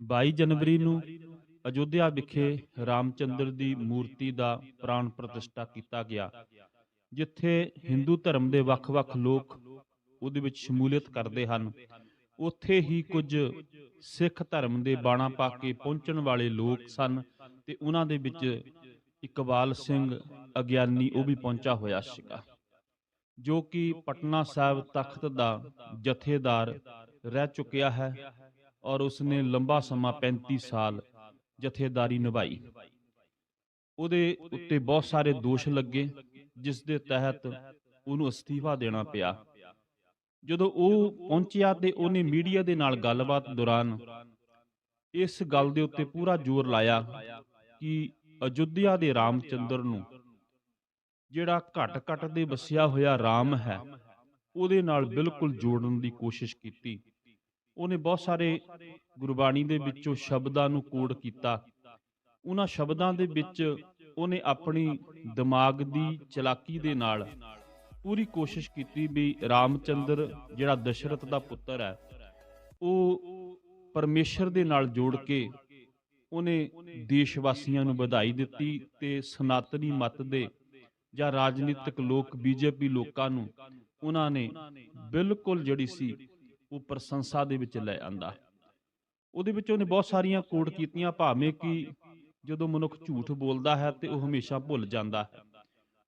22 ਜਨਵਰੀ ਨੂੰ ਅਯੁੱਧਿਆ ਵਿਖੇ ਰਾਮਚੰਦਰ ਦੀ ਮੂਰਤੀ ਦਾ ਪ੍ਰਾਣ ਪ੍ਰਤਿਸ਼ਠਾ ਕੀਤਾ ਗਿਆ, ਜਿੱਥੇ ਹਿੰਦੂ ਧਰਮ ਦੇ ਵੱਖ-ਵੱਖ ਲੋਕ ਉਹਦੇ ਵਿੱਚ ਸ਼ਮੂਲੀਅਤ ਕਰਦੇ ਹਨ। ਉੱਥੇ ਹੀ ਕੁਝ ਸਿੱਖ ਧਰਮ ਦੇ ਬਾਣਾ ਪਾ ਕੇ ਪਹੁੰਚਣ ਵਾਲੇ ਲੋਕ ਸਨ ਤੇ ਉਹਨਾਂ ਦੇ ਵਿੱਚ ਇਕਬਾਲ ਸਿੰਘ ਅਗਿਆਨੀ ਉਹ ਵੀ ਪਹੁੰਚਾ ਹੋਇਆ ਸੀਗਾ, ਜੋ ਕਿ ਪਟਨਾ ਸਾਹਿਬ ਤਖਤ ਦਾ ਜਥੇਦਾਰ ਰਹਿ ਚੁੱਕਿਆ ਹੈ। ਔਰ ਉਸਨੇ ਲੰਬਾ ਸਮਾਂ 35 ਸਾਲ ਜਥੇਦਾਰੀ ਨਿਭਾਈ। ਉਹਦੇ ਉੱਤੇ ਬਹੁਤ ਸਾਰੇ ਦੋਸ਼ ਲੱਗੇ, ਜਿਸ ਦੇ ਤਹਿਤ ਉਹਨੂੰ ਅਸਤੀਫਾ ਦੇਣਾ ਪਿਆ। ਜਦੋਂ ਉਹ ਪਹੁੰਚਿਆ ਤੇ ਉਹਨੇ ਮੀਡੀਆ ਦੇ ਨਾਲ ਗੱਲਬਾਤ ਦੌਰਾਨ ਇਸ ਗੱਲ ਦੇ ਉੱਤੇ ਪੂਰਾ ਜ਼ੋਰ ਲਾਇਆ ਕਿ ਅਯੁੱਧਿਆ ਦੇ ਰਾਮਚੰਦਰ ਨੂੰ ਜਿਹੜਾ ਘਟ ਘਟ ਦੇ ਵਸਿਆ ਹੋਇਆ ਰਾਮ ਹੈ, ਉਹਦੇ ਨਾਲ ਬਿਲਕੁਲ ਜੋੜਨ ਦੀ ਕੋਸ਼ਿਸ਼ ਕੀਤੀ। ਉਹਨੇ ਬਹੁਤ ਸਾਰੇ ਗੁਰਬਾਣੀ ਦੇ ਵਿੱਚੋਂ ਸ਼ਬਦਾਂ ਨੂੰ ਕੋਡ ਕੀਤਾ। ਉਹਨਾਂ ਸ਼ਬਦਾਂ ਦੇ ਵਿੱਚ ਉਹਨੇ ਆਪਣੀ ਦਿਮਾਗ ਦੀ ਚਲਾਕੀ ਦੇ ਨਾਲ ਪੂਰੀ ਕੋਸ਼ਿਸ਼ ਕੀਤੀ ਵੀ ਰਾਮਚੰਦਰ, ਜਿਹੜਾ ਦਸ਼ਰਥ ਦਾ ਪੁੱਤਰ ਹੈ, ਉਹ ਪਰਮੇਸ਼ਰ ਦੇ ਨਾਲ ਜੋੜ ਕੇ ਉਹਨੇ ਦੇਸ਼ ਵਾਸੀਆਂ ਨੂੰ ਵਧਾਈ ਦਿੱਤੀ ਤੇ ਸਨਾਤਨੀ ਮਤ ਦੇ ਜਾਂ ਰਾਜਨੀਤਿਕ ਲੋਕ, ਬੀਜੇਪੀ ਲੋਕਾਂ ਨੂੰ ਉਹਨਾਂ ਨੇ ਬਿਲਕੁਲ ਜਿਹੜੀ ਸੀ ਉਹ ਪ੍ਰਸ਼ੰਸਾ ਦੇ ਵਿੱਚ ਲੈ ਆਂਦਾ। ਉਹਦੇ ਵਿੱਚ ਉਹਨੇ ਬਹੁਤ ਸਾਰੀਆਂ ਕੋਟ ਕੀਤੀਆਂ, ਭਾਵੇਂ ਕਿ ਜਦੋਂ ਮਨੁੱਖ ਝੂਠ ਬੋਲਦਾ ਹੈ ਤੇ ਉਹ ਹਮੇਸ਼ਾ ਭੁੱਲ ਜਾਂਦਾ ਹੈ।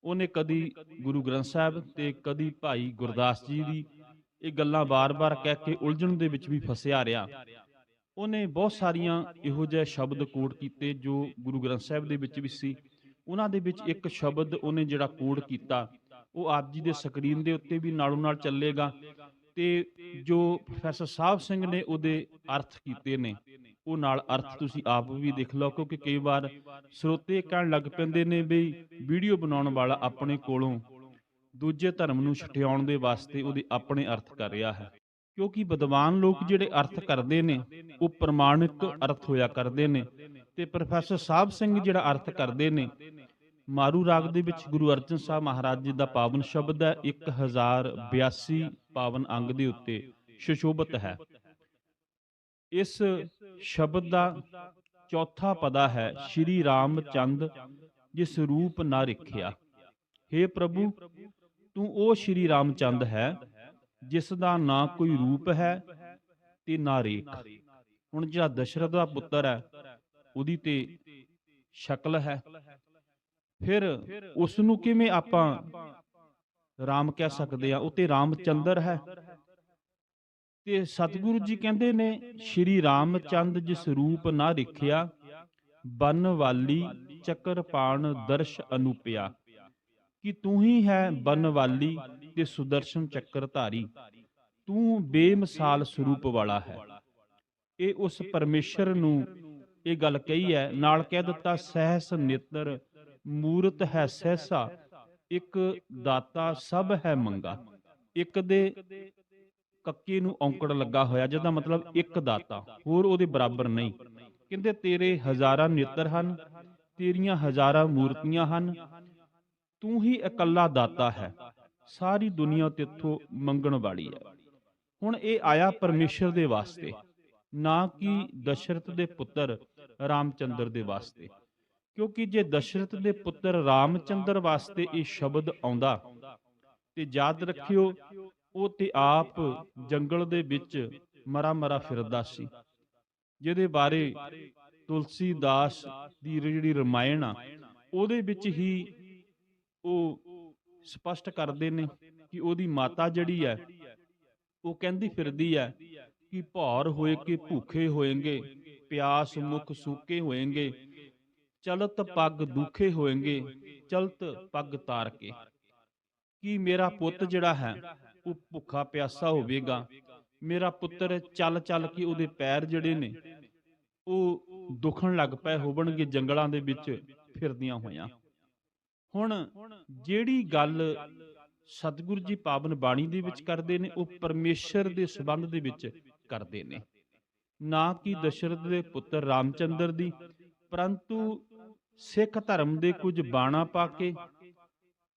ਉਹਨੇ ਕਦੀ ਗੁਰੂ ਗ੍ਰੰਥ ਸਾਹਿਬ ਤੇ ਕਦੀ ਭਾਈ ਗੁਰਦਾਸ ਜੀ ਦੀ ਇਹ ਗੱਲਾਂ ਬਾਰ-ਬਾਰ ਕਹਿ ਕੇ ਉਲਝਣ ਦੇ ਵਿੱਚ ਵੀ ਫਸਿਆ ਰਿਹਾ। ਉਹਨੇ ਬਹੁਤ ਸਾਰੀਆਂ ਇਹੋ ਜਿਹੇ ਸ਼ਬਦ ਕੋਟ ਕੀਤੇ ਜੋ ਗੁਰੂ ਗ੍ਰੰਥ ਸਾਹਿਬ ਦੇ ਵਿੱਚ ਵੀ ਸੀ। ਉਹਨਾਂ ਦੇ ਵਿੱਚ ਇੱਕ ਸ਼ਬਦ ਉਹਨੇ ਜਿਹੜਾ ਕੋਡ ਕੀਤਾ, ਉਹ ਆਪ ਜੀ ਦੇ ਸਕਰੀਨ ਦੇ ਉੱਤੇ ਵੀ ਨਾਲੋਂ ਨਾਲ ਚੱਲੇਗਾ। ਤੇ ਜੋ ਪ੍ਰੋਫੈਸਰ ਸਾਹਿਬ ਸਿੰਘ ਨੇ ਉਹਦੇ ਅਰਥ ਕੀਤੇ ਨੇ, ਉਹ ਨਾਲ ਅਰਥ ਤੁਸੀਂ ਆਪ ਵੀ ਦੇਖ ਲਓ, ਕਿਉਂਕਿ ਕਈ ਵਾਰ ਸਰੋਤੇ ਕਹਿਣ ਲੱਗ ਪੈਂਦੇ ਨੇ ਵੀ ਵੀਡੀਓ ਬਣਾਉਣ ਵਾਲਾ ਆਪਣੇ ਕੋਲੋਂ ਦੂਜੇ ਧਰਮ ਨੂੰ ਛਟਿਆਉਣ ਦੇ ਵਾਸਤੇ ਉਹਦੇ ਆਪਣੇ ਅਰਥ ਕਰ ਰਿਹਾ ਹੈ। ਕਿਉਂਕਿ ਵਿਦਵਾਨ ਲੋਕ ਜਿਹੜੇ ਅਰਥ ਕਰਦੇ ਨੇ, ਉਹ ਪ੍ਰਮਾਣਿਕ ਅਰਥ ਹੋਇਆ ਕਰਦੇ ਨੇ ਤੇ ਪ੍ਰੋਫੈਸਰ ਸਾਹਿਬ ਸਿੰਘ ਜਿਹੜਾ ਅਰਥ ਕਰਦੇ ਨੇ ਮਾਰੂ ਰਾਗ ਦੇ ਵਿੱਚ ਗੁਰੂ ਅਰਜਨ ਸਾਹਿਬ ਮਹਾਰਾਜ ਜੀ ਦਾ ਪਾਵਨ ਸ਼ਬਦ ਹੈ 1082 ਪਾਵਨ ਅੰਗ ਦੇ ਉੱਤੇ ਸੁਸ਼ੋਭਿਤ ਹੈ। ਇਸ ਸ਼ਬਦ ਦਾ ਚੌਥਾ ਪਦਾ ਹੈ, ਸ਼੍ਰੀ ਰਾਮ ਚੰਦ ਜਿਸ ਰੂਪ ਨਾ ਰਖਿਆ। हे ਪ੍ਰਭੂ, ਤੂੰ ਉਹ ਸ਼੍ਰੀ ਰਾਮ ਚੰਦ ਹੈ, ਜਿਸ ਦਾ ਨਾ ਕੋਈ ਰੂਪ ਹੈ ਤੇ ਨਾ ਰੇਖ। ਹੁਣ ਜਿਹੜਾ ਦਸ਼ਰਥ ਦਾ ਪੁੱਤਰ ਹੈ, ਉਹਦੀ ਤੇ ਸ਼ਕਲ ਹੈ। ਫਿਰ ਉਸ ਨੂੰ ਕਿਵੇਂ ਆਪਾਂ ਰਾਮ ਕਹਿ ਸਕਦੇ ਆ? ਉਹ ਤੇ ਰਾਮਚੰਦਰ ਹੈ। ਤੇ ਸਤਿਗੁਰੂ ਜੀ ਕਹਿੰਦੇ ਨੇ, ਸ਼੍ਰੀ ਰਾਮਚੰਦ ਜਿਸ ਰੂਪ ਨਾ ਰਿਖਿਆ ਬਨ ਵਾਲੀ ਚੱਕਰਪਾਣ ਦਰਸ਼ ਅਨੂਪਿਆ। ਕਿ ਤੂੰ ਹੀ ਹੈ ਬਨ ਵਾਲੀ ਤੇ ਸੁਦਰਸ਼ਨ ਚੱਕਰ ਧਾਰੀ ਤੂੰ ਬੇਮਿਸਾਲ ਸਰੂਪ ਵਾਲਾ ਹੈ। ਇਹ ਉਸ ਪਰਮੇਸ਼ਰ ਨੂੰ ਇਹ ਗੱਲ ਕਹੀ ਹੈ। ਨਾਲ ਕਹਿ ਦਿੱਤਾ, ਸਹਿਸ ਨੇਤਰ ਮੂਰਤ ਹੈ ਸਹਿਸਾ, ਇੱਕ ਦਾਤਾ ਸਭ ਹੈ ਮੰਗਾ। ਇੱਕ ਦੇ ਕੱਕੇ ਨੂੰ ਔਂਕੜ ਲੱਗਾ ਹੋਇਆ, ਜਿਹਦਾ ਮਤਲਬ ਇੱਕ ਦਾਤਾ, ਹੋਰ ਉਹਦੇ ਬਰਾਬਰ ਨਹੀਂ। ਕਹਿੰਦੇ, ਤੇਰੇ ਹਜ਼ਾਰਾਂ ਨੇਤਰ ਹਨ, ਤੇਰੀਆਂ ਹਜ਼ਾਰਾਂ ਮੂਰਤੀਆਂ ਹਨ, ਤੂੰ ਹੀ ਇਕੱਲਾ ਦਾਤਾ ਹੈ, ਸਾਰੀ ਦੁਨੀਆ ਤੇਥੋਂ ਮੰਗਣ ਵਾਲੀ ਹੈ। ਹੁਣ ਇਹ ਆਇਆ ਪਰਮੇਸ਼ਰ ਦੇ ਵਾਸਤੇ, ਨਾ ਕਿ ਦਸ਼ਰਥ ਦੇ ਪੁੱਤਰ ਰਾਮਚੰਦਰ ਦੇ ਵਾਸਤੇ। ਕਿਉਂਕਿ ਜੇ ਦਸ਼ਰਥ ਦੇ ਪੁੱਤਰ ਰਾਮਚੰਦਰ ਵਾਸਤੇ ਇਹ ਸ਼ਬਦ ਆਉਂਦਾ ਤੇ ਯਾਦ ਰੱਖਿਓ, ਉਹ ਤੇ ਆਪ ਜੰਗਲ ਦੇ ਵਿੱਚ ਮਰਾ ਮਰਾ ਫਿਰਦਾ ਸੀ। ਜਿਹਦੇ ਬਾਰੇ ਤੁਲਸੀ ਦੀ ਜਿਹੜੀ ਰਮਾਇਣ ਆ, ਉਹਦੇ ਵਿੱਚ ਹੀ ਉਹ ਸਪਸ਼ਟ ਕਰਦੇ ਨੇ ਕਿ ਉਹਦੀ ਮਾਤਾ ਜਿਹੜੀ ਹੈ, ਉਹ ਕਹਿੰਦੀ ਫਿਰਦੀ ਹੈ ਕਿ ਭੌਰ ਹੋਏ ਕਿ ਭੁੱਖੇ ਹੋਏਗੇ, ਪਿਆਸ ਮੁਖ ਸੂਕੇ ਹੋਏਗੇ ਚਲਤ ਪੱਗ ਦੁਖੇ ਹੋਏਗੇ, ਚਲਤ ਪੱਗ ਤਾਰ ਕੇ ਕਿ ਮੇਰਾ ਪੁੱਤ ਜਿਹੜਾ ਹੈ, ਉਹ ਭੁੱਖਾ ਪਿਆਸਾ ਹੋਵੇਗਾ? ਮੇਰਾ ਪੁੱਤਰ ਚੱਲ ਚੱਲ ਕੇ ਉਹਦੇ ਪੈਰ ਜਿਹੜੇ ਨੇ, ਉਹ ਦੁਖਣ ਲੱਗ ਪਏ ਹੋਵਣਗੇ, ਜੰਗਲਾਂ ਦੇ ਵਿੱਚ ਫਿਰਦੀਆਂ ਹੋਇਆਂ। ਹੁਣ ਜਿਹੜੀ ਗੱਲ ਸਤਿਗੁਰੂ ਜੀ ਪਾਵਨ ਬਾਣੀ ਦੇ ਵਿੱਚ ਕਰਦੇ ਨੇ, ਉਹ ਪਰਮੇਸ਼ਰ ਦੇ ਸਬੰਧ ਦੇ ਵਿੱਚ ਕਰਦੇ ਨੇ। ਨਾ ਕਿ ਦਸ਼ਰਥ ਦੇ ਪੁੱਤਰ ਰਾਮਚੰਦਰ ਦੀ, ਪਰੰਤੂ ਸਿੱਖ ਧਰਮ ਦੇ ਕੁਝ ਬਾਣਾ ਪਾ ਕੇ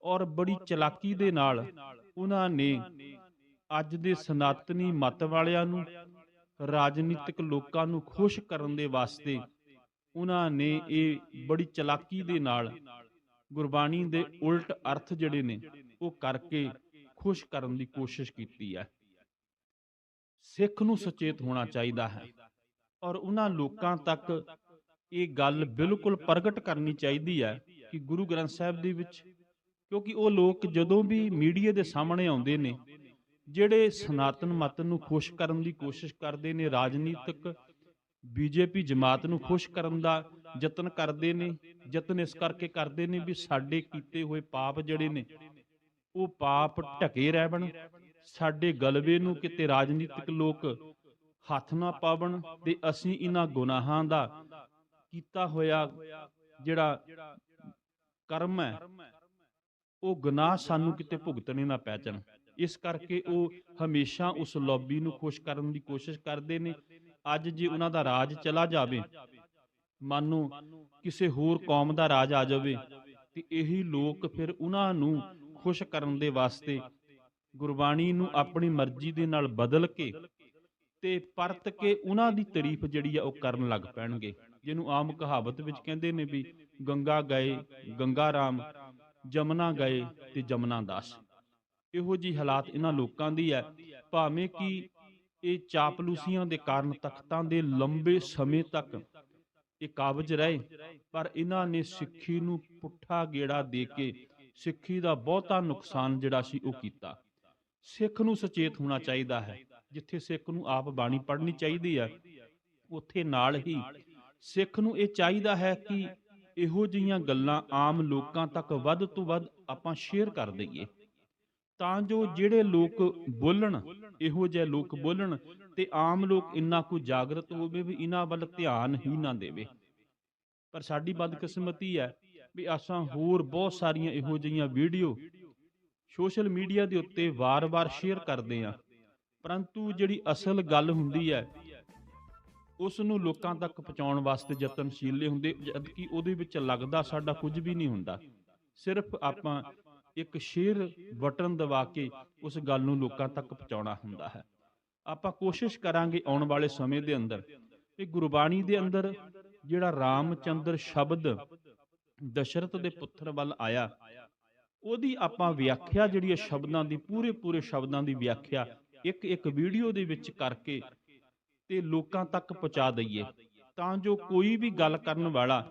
ਔਰ ਬੜੀ ਚਲਾਕੀ ਦੇ ਨਾਲ ਉਹਨਾਂ ਨੇ ਅੱਜ ਦੇ ਸਨਾਤਨੀ ਮਤ ਵਾਲਿਆਂ ਨੂੰ, ਰਾਜਨੀਤਿਕ ਲੋਕਾਂ ਨੂੰ ਖੁਸ਼ ਕਰਨ ਦੇ ਵਾਸਤੇ ਉਹਨਾਂ ਨੇ ਇਹ ਬੜੀ ਚਲਾਕੀ ਦੇ ਨਾਲ ਗੁਰਬਾਣੀ ਦੇ ਉਲਟ ਅਰਥ ਜਿਹੜੇ ਨੇ ਉਹ ਕਰਕੇ ਖੁਸ਼ ਕਰਨ ਦੀ ਕੋਸ਼ਿਸ਼ ਕੀਤੀ ਹੈ। ਸਿੱਖ ਨੂੰ ਸੁਚੇਤ ਹੋਣਾ ਚਾਹੀਦਾ ਹੈ ਔਰ ਉਹਨਾਂ ਲੋਕਾਂ ਤੱਕ ਇਹ ਗੱਲ ਬਿਲਕੁਲ ਪ੍ਰਗਟ ਕਰਨੀ ਚਾਹੀਦੀ ਹੈ ਕਿ ਗੁਰੂ ਗ੍ਰੰਥ ਸਾਹਿਬ ਦੇ ਵਿੱਚ, ਕਿਉਂਕਿ ਉਹ ਲੋਕ ਜਦੋਂ ਵੀ ਮੀਡੀਆ ਦੇ ਸਾਹਮਣੇ ਆਉਂਦੇ ਨੇ, ਜਿਹੜੇ ਸਨਾਤਨ ਮਤ ਨੂੰ ਖੁਸ਼ ਕਰਨ ਦੀ ਕੋਸ਼ਿਸ਼ ਕਰਦੇ ਨੇ, ਰਾਜਨੀਤਿਕ ਬੀਜੇਪੀ ਜਮਾਤ ਨੂੰ ਖੁਸ਼ ਕਰਨ ਦਾ ਯਤਨ ਕਰਦੇ ਨੇ, ਯਤਨ ਇਸ ਕਰਕੇ ਕਰਦੇ ਨੇ ਵੀ ਸਾਡੇ ਕੀਤੇ ਹੋਏ ਪਾਪ ਜਿਹੜੇ ਨੇ, ਉਹ ਪਾਪ ਢਕੇ ਰਹਿਣ ਸਾਡੇ ਗਲਵੇ ਨੂੰ ਕਿਤੇ ਰਾਜਨੀਤਿਕ ਲੋਕ ਹੱਥ ਨਾ ਪਾਵਣ ਤੇ ਅਸੀਂ ਇਹਨਾਂ ਗੁਨਾਹਾਂ ਦਾ ਕੀਤਾ ਹੋਇਆ ਜਿਹੜਾ ਕਰਮ ਹੈ, ਉਹ ਗੁਨਾਹ ਸਾਨੂੰ ਕਿਤੇ ਭੁਗਤਣੇ ਨਾ ਪੈ ਜਾਣ। ਇਸ ਕਰਕੇ ਉਹ ਹਮੇਸ਼ਾ ਉਸ ਲੌਬੀ ਨੂੰ ਖੁਸ਼ ਕਰਨ ਦੀ ਕੋਸ਼ਿਸ਼ ਕਰਦੇ ਨੇ। ਅੱਜ ਜੇ ਉਹਨਾਂ ਦਾ ਰਾਜ ਚਲਾ ਜਾਵੇ, ਮੰਨੋ ਕਿਸੇ ਹੋਰ ਕੌਮ ਦਾ ਰਾਜ ਆ ਜਾਵੇ, ਤੇ ਇਹੀ ਲੋਕ ਫਿਰ ਉਹਨਾਂ ਨੂੰ ਖੁਸ਼ ਕਰਨ ਦੇ ਵਾਸਤੇ ਗੁਰਬਾਣੀ ਨੂੰ ਆਪਣੀ ਮਰਜ਼ੀ ਦੇ ਨਾਲ ਬਦਲ ਕੇ ਤੇ ਪਰਤ ਕੇ ਉਹਨਾਂ ਦੀ ਤਾਰੀਫ ਜਿਹੜੀ ਆ ਉਹ ਕਰਨ ਲੱਗ ਪੈਣਗੇ। ਜਿਹਨੂੰ ਆਮ ਕਹਾਵਤ ਵਿੱਚ ਕਹਿੰਦੇ ਨੇ ਵੀ ਗੰਗਾ ਗਏ ਗੰਗਾ ਰਾਮ ਜਮਨਾ ਗਏ ਤੇ ਜਮਨਾ ਦਾਸ। ਇਹੋ ਜੀ ਹਾਲਾਤ ਇਹਨਾਂ ਲੋਕਾਂ ਦੀ ਹੈ। ਭਾਵੇਂ ਕਿ ਇਹ ਚਾਪਲੂਸੀਆਂ ਦੇ ਕਾਰਨ ਤਖਤਾਂ ਦੇ ਲੰਬੇ ਸਮੇਂ ਤੱਕ ਇਹ ਕਾਬਜ ਰਹੇ। ਪਰ ਇਹਨਾਂ ਨੇ ਸਿੱਖੀ ਨੂੰ ਪੁੱਠਾ ਗੇੜਾ ਦੇ ਕੇ ਸਿੱਖੀ ਦਾ ਬਹੁਤਾ ਨੁਕਸਾਨ ਜਿਹੜਾ ਸੀ ਉਹ ਕੀਤਾ। ਸਿੱਖ ਨੂੰ ਸੁਚੇਤ ਹੋਣਾ ਚਾਹੀਦਾ ਹੈ। ਜਿੱਥੇ ਸਿੱਖ ਨੂੰ ਆਪ ਬਾਣੀ ਪੜ੍ਹਨੀ ਚਾਹੀਦੀ ਹੈ ਉੱਥੇ ਨਾਲ ਹੀ ਸਿੱਖ ਨੂੰ ਇਹ ਚਾਹੀਦਾ ਹੈ ਕਿ ਇਹੋ ਜਿਹੀਆਂ ਗੱਲਾਂ ਆਮ ਲੋਕਾਂ ਤੱਕ ਵੱਧ ਤੋਂ ਵੱਧ ਆਪਾਂ ਸ਼ੇਅਰ ਕਰ ਦਈਏ। ਤਾਂ ਜੋ ਜਿਹੜੇ ਲੋਕ ਬੋਲਣ, ਇਹੋ ਜਿਹੇ ਲੋਕ ਬੋਲਣ ਤੇ ਆਮ ਲੋਕ ਇੰਨਾ ਕੁ ਜਾਗਰਤ ਹੋਵੇ ਵੀ ਇਹਨਾਂ ਵੱਲ ਧਿਆਨ ਹੀ ਨਾ ਦੇਵੇ। ਪਰ ਸਾਡੀ ਬਦਕਿਸਮਤੀ ਹੈ ਵੀ ਅਸਾਂ ਹੋਰ ਬਹੁਤ ਸਾਰੀਆਂ ਇਹੋ ਜਿਹੀਆਂ ਵੀਡੀਓ ਸੋਸ਼ਲ ਮੀਡੀਆ ਦੇ ਉੱਤੇ ਵਾਰ-ਵਾਰ ਸ਼ੇਅਰ ਕਰਦੇ ਆ ਪਰੰਤੂ ਜਿਹੜੀ ਅਸਲ ਗੱਲ ਹੁੰਦੀ ਹੈ ਉਸ ਨੂੰ ਲੋਕਾਂ ਤੱਕ ਪਹੁੰਚਾਉਣ ਵਾਸਤੇ ਯਤਨਸ਼ੀਲੇ ਹੁੰਦੇ, ਜਦਕਿ ਉਹਦੇ ਵਿੱਚ ਲੱਗਦਾ ਸਾਡਾ ਕੁਝ ਵੀ ਨਹੀਂ ਹੁੰਦਾ। ਸਿਰਫ ਆਪਾਂ ਇੱਕ ਸ਼ੇਅਰ ਬਟਨ ਦਬਾ ਕੇ ਉਸ ਗੱਲ ਨੂੰ ਲੋਕਾਂ ਤੱਕ ਪਹੁੰਚਾਉਣਾ ਹੁੰਦਾ ਹੈ। ਆਪਾਂ ਕੋਸ਼ਿਸ਼ ਕਰਾਂਗੇ ਆਉਣ ਵਾਲੇ ਸਮੇਂ ਦੇ ਅੰਦਰ ਕਿ ਗੁਰਬਾਣੀ ਦੇ ਅੰਦਰ ਜਿਹੜਾ ਰਾਮਚੰਦਰ ਸ਼ਬਦ ਦਸ਼ਰਥ ਦੇ ਪੁੱਤਰ ਵੱਲ ਆਇਆ, ਉਹਦੀ ਆਪਾਂ ਵਿਆਖਿਆ ਜਿਹੜੀ ਹੈ ਸ਼ਬਦਾਂ ਦੀ ਪੂਰੇ ਪੂਰੇ ਸ਼ਬਦਾਂ ਦੀ ਵਿਆਖਿਆ ਇੱਕ ਇੱਕ ਵੀਡੀਓ ਦੇ ਵਿੱਚ ਕਰਕੇ ਤੇ ਲੋਕਾਂ ਤੱਕ ਪਹੁੰਚਾ ਦਈਏ। ਤਾਂ ਜੋ ਕੋਈ ਵੀ ਗੱਲ ਕਰਨ ਵਾਲਾ,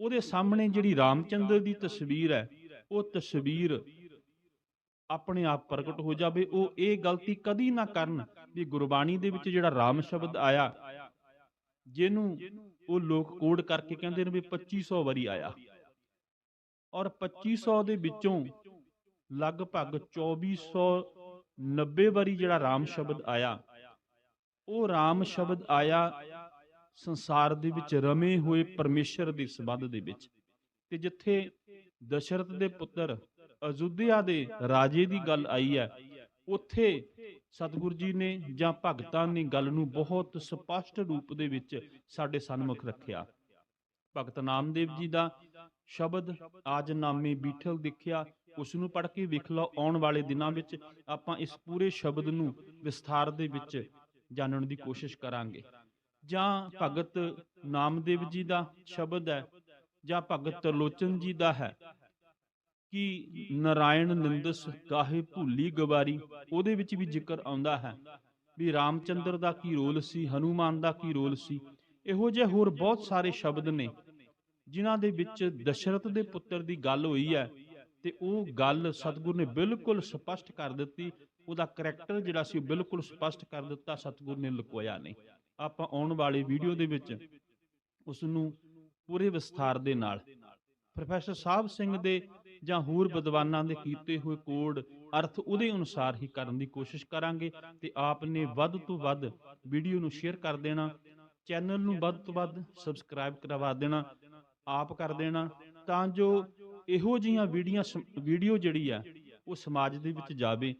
ਉਹਦੇ ਸਾਹਮਣੇ ਜਿਹੜੀ ਰਾਮਚੰਦਰ ਦੀ ਤਸਵੀਰ ਹੈ, ਉਹ ਤਸਵੀਰ ਆਪਣੇ ਆਪ ਪ੍ਰਗਟ ਹੋ ਜਾਵੇ। ਉਹ ਇਹ ਗਲਤੀ ਕਦੀ ਨਾ ਕਰਨ ਵੀ ਗੁਰਬਾਣੀ ਦੇ ਵਿੱਚ ਜਿਹੜਾ ਰਾਮ ਸ਼ਬਦ ਆਇਆ, ਜਿਹਨੂੰ ਉਹ ਲੋਕ ਕੋਡ ਕਰਕੇ ਕਹਿੰਦੇ ਨੇ ਵੀ 2500 ਵਾਰੀ ਆਇਆ। ਔਰ 2500 ਦੇ ਵਿੱਚੋਂ ਲਗਭਗ 2490 ਵਾਰੀ ਜਿਹੜਾ ਰਾਮ ਸ਼ਬਦ ਆਇਆ ਉਹ ਰਾਮ ਸ਼ਬਦ ਆਇਆ ਸੰਸਾਰ ਦੇ ਵਿੱਚ ਰਮੇ ਹੋਏ ਪਰਮੇਸ਼ਰ ਦੇ ਸਬੰਧ ਦੇ ਵਿੱਚ ਤੇ ਜਿੱਥੇ ਦਸ਼ਰਥ ਦੇ ਪੁੱਤਰ ਅਯੁੱਧਿਆ ਦੇ ਰਾਜੇ ਦੀ ਗੱਲ ਆਈ ਹੈ, ਉੱਥੇ ਸਤਿਗੁਰੂ ਜੀ ਨੇ ਜਾਂ ਭਗਤਾਂ ਨੇ ਗੱਲ ਨੂੰ ਬਹੁਤ ਸਪਸ਼ਟ ਰੂਪ ਦੇ ਵਿੱਚ ਸਾਡੇ ਸਨਮੁਖ ਰੱਖਿਆ। ਭਗਤ ਨਾਮਦੇਵ ਜੀ ਦਾ ਸ਼ਬਦ ਆਜ ਨਾਮੇ ਬੀਠਲ ਦੇਖਿਆ, ਉਸ ਨੂੰ ਪੜ੍ਹ ਕੇ ਵੇਖ ਲਓ, ਆਉਣ ਵਾਲੇ ਦਿਨਾਂ ਵਿੱਚ ਆਪਾਂ ਇਸ ਪੂਰੇ ਸ਼ਬਦ ਨੂੰ ਵਿਸਥਾਰ ਦੇ ਵਿੱਚ ਜਾਣਨ ਦੀ ਕੋਸ਼ਿਸ਼ ਕਰਾਂਗੇ। ਜਾਂ ਭਗਤ ਨਾਮਦੇਵ ਜੀ ਦਾ ਸ਼ਬਦ ਹੈ ਜਾਂ ਭਗਤ ਤਰਲੋਚਨ ਜੀ ਦਾ ਹੈ। ਕਿ ਨਰਾਇਣ ਨਿੰਦਸ ਕਾਹੇ ਭੁੱਲੀ ਗਵਾਰੀ ਉਹਦੇ ਵਿੱਚ ਵੀ ਜ਼ਿਕਰ ਆਉਂਦਾ ਹੈ ਵੀ ਰਾਮਚੰਦਰ ਦਾ ਕੀ ਰੋਲ ਸੀ ਹਨੂਮਾਨ ਦਾ ਕੀ ਰੋਲ ਸੀ ਇਹੋ ਜਿਹੇ ਹੋਰ ਬਹੁਤ ਸਾਰੇ ਸ਼ਬਦ ਨੇ ਜਿਨ੍ਹਾਂ ਦੇ ਵਿੱਚ ਦਸ਼ਰਥ ਦੇ ਪੁੱਤਰ ਦੀ ਗੱਲ ਹੋਈ ਹੈ ਤੇ ਉਹ ਗੱਲ ਸਤਿਗੁਰ ਨੇ ਬਿਲਕੁਲ ਸਪਸ਼ਟ ਕਰ ਦਿੱਤੀ ਉਹਦਾ ਕਰੈਕਟਰ ਜਿਹੜਾ ਸੀ ਉਹ ਬਿਲਕੁਲ ਸਪਸ਼ਟ ਕਰ ਦਿੱਤਾ, ਸਤਿਗੁਰ ਨੇ ਲੁਕੋਇਆ ਨਹੀਂ। ਆਪਾਂ ਆਉਣ ਵਾਲੀ ਵੀਡੀਓ ਦੇ ਵਿੱਚ ਉਸ ਨੂੰ ਪੂਰੇ ਵਿਸਥਾਰ ਦੇ ਨਾਲ ਪ੍ਰੋਫੈਸਰ ਸਾਹਿਬ ਸਿੰਘ ਦੇ ਜਾਂ ਹੋਰ ਵਿਦਵਾਨਾਂ ਦੇ ਕੀਤੇ ਹੋਏ ਕੋਡ ਅਰਥ ਉਹਦੇ ਅਨੁਸਾਰ ਹੀ ਕਰਨ ਦੀ ਕੋਸ਼ਿਸ਼ ਕਰਾਂਗੇ ਤੇ ਆਪ ਨੇ ਵੱਧ ਤੋਂ ਵੱਧ ਵੀਡੀਓ ਨੂੰ ਸ਼ੇਅਰ ਕਰ ਦੇਣਾ ਚੈਨਲ ਨੂੰ ਵੱਧ ਤੋਂ ਵੱਧ ਸਬਸਕ੍ਰਾਈਬ ਕਰਵਾ ਦੇਣਾ, ਆਪ ਕਰ ਦੇਣਾ, ਤਾਂ ਜੋ ਇਹੋ ਜਿਹੀਆਂ ਵੀਡੀਓ ਵੀਡੀਓ ਜਿਹੜੀ ਆ ਉਹ ਸਮਾਜ ਦੇ ਵਿੱਚ ਜਾਵੇ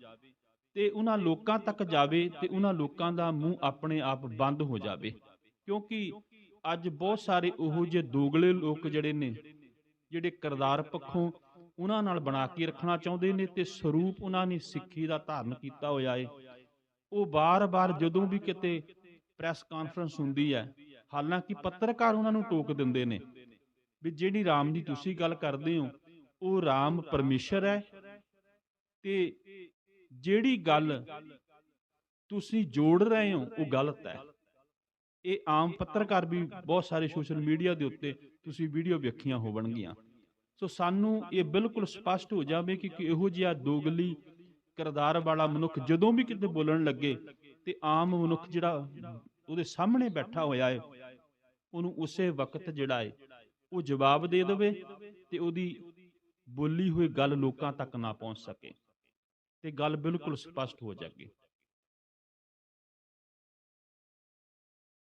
ਤੇ ਉਹਨਾਂ ਲੋਕਾਂ ਤੱਕ ਜਾਵੇ ਤੇ ਉਹਨਾਂ ਲੋਕਾਂ ਦਾ ਮੂੰਹ ਆਪਣੇ ਆਪ ਬੰਦ ਹੋ ਜਾਵੇ। ਕਿਉਂਕਿ ਅੱਜ ਬਹੁਤ ਸਾਰੇ ਉਹੋ ਜਿਹੇ ਦੋਗਲੇ ਲੋਕ ਜਿਹੜੇ ਨੇ, ਜਿਹੜੇ ਕਿਰਦਾਰ ਪੱਖੋਂ ਉਹਨਾਂ ਨਾਲ ਬਣਾ ਕੇ ਰੱਖਣਾ ਚਾਹੁੰਦੇ ਨੇ ਤੇ ਸਰੂਪ ਉਹਨਾਂ ਨੇ ਸਿੱਖੀ ਦਾ ਧਾਰਨ ਕੀਤਾ ਹੋਇਆ ਏ। ਉਹ ਬਾਰ-ਬਾਰ ਜਦੋਂ ਵੀ ਕਿਤੇ ਪ੍ਰੈਸ ਕਾਨਫਰੰਸ ਹੁੰਦੀ ਹੈ, ਹਾਲਾਂਕਿ ਪੱਤਰਕਾਰ ਉਹਨਾਂ ਨੂੰ ਟੋਕ ਦਿੰਦੇ ਨੇ ਵੀ ਜਿਹੜੀ ਰਾਮ ਦੀ ਤੁਸੀਂ ਗੱਲ ਕਰਦੇ ਹੋ, ਉਹ ਰਾਮ ਪਰਮੇਸ਼ਰ ਹੈ ਤੇ ਜਿਹੜੀ ਗੱਲ ਤੁਸੀਂ ਜੋੜ ਰਹੇ ਹੋ, ਉਹ ਗਲਤ ਹੈ। ਇਹ ਆਮ ਪੱਤਰਕਾਰ ਵੀ ਬਹੁਤ ਸਾਰੇ ਸੋਸ਼ਲ ਮੀਡੀਆ ਦੇ ਉੱਤੇ ਤੁਸੀਂ ਵੀਡੀਓ ਵੇਖੀਆਂ ਹੋਵਣਗੀਆਂ। ਸੋ ਸਾਨੂੰ ਇਹ ਬਿਲਕੁਲ ਸਪਸ਼ਟ ਹੋ ਜਾਵੇ ਕਿ ਕਿ ਇਹੋ ਜਿਹਾ ਦੋਗਲੀ ਕਿਰਦਾਰ ਵਾਲਾ ਮਨੁੱਖ ਜਦੋਂ ਵੀ ਕਿਤੇ ਬੋਲਣ ਲੱਗੇ ਤੇ ਆਮ ਮਨੁੱਖ ਜਿਹੜਾ ਉਹਦੇ ਸਾਹਮਣੇ ਬੈਠਾ ਹੋਇਆ ਹੈ, ਉਹਨੂੰ ਉਸੇ ਵਕਤ ਜਿਹੜਾ ਹੈ, ਉਹ ਜਵਾਬ ਦੇ ਦੇਵੇ ਤੇ ਉਹਦੀ ਬੋਲੀ ਹੋਈ ਗੱਲ ਲੋਕਾਂ ਤੱਕ ਨਾ ਪਹੁੰਚ ਸਕੇ। ਤੇ ਗੱਲ ਬਿਲਕੁਲ ਸਪਸ਼ਟ ਹੋ ਜਾਗੀ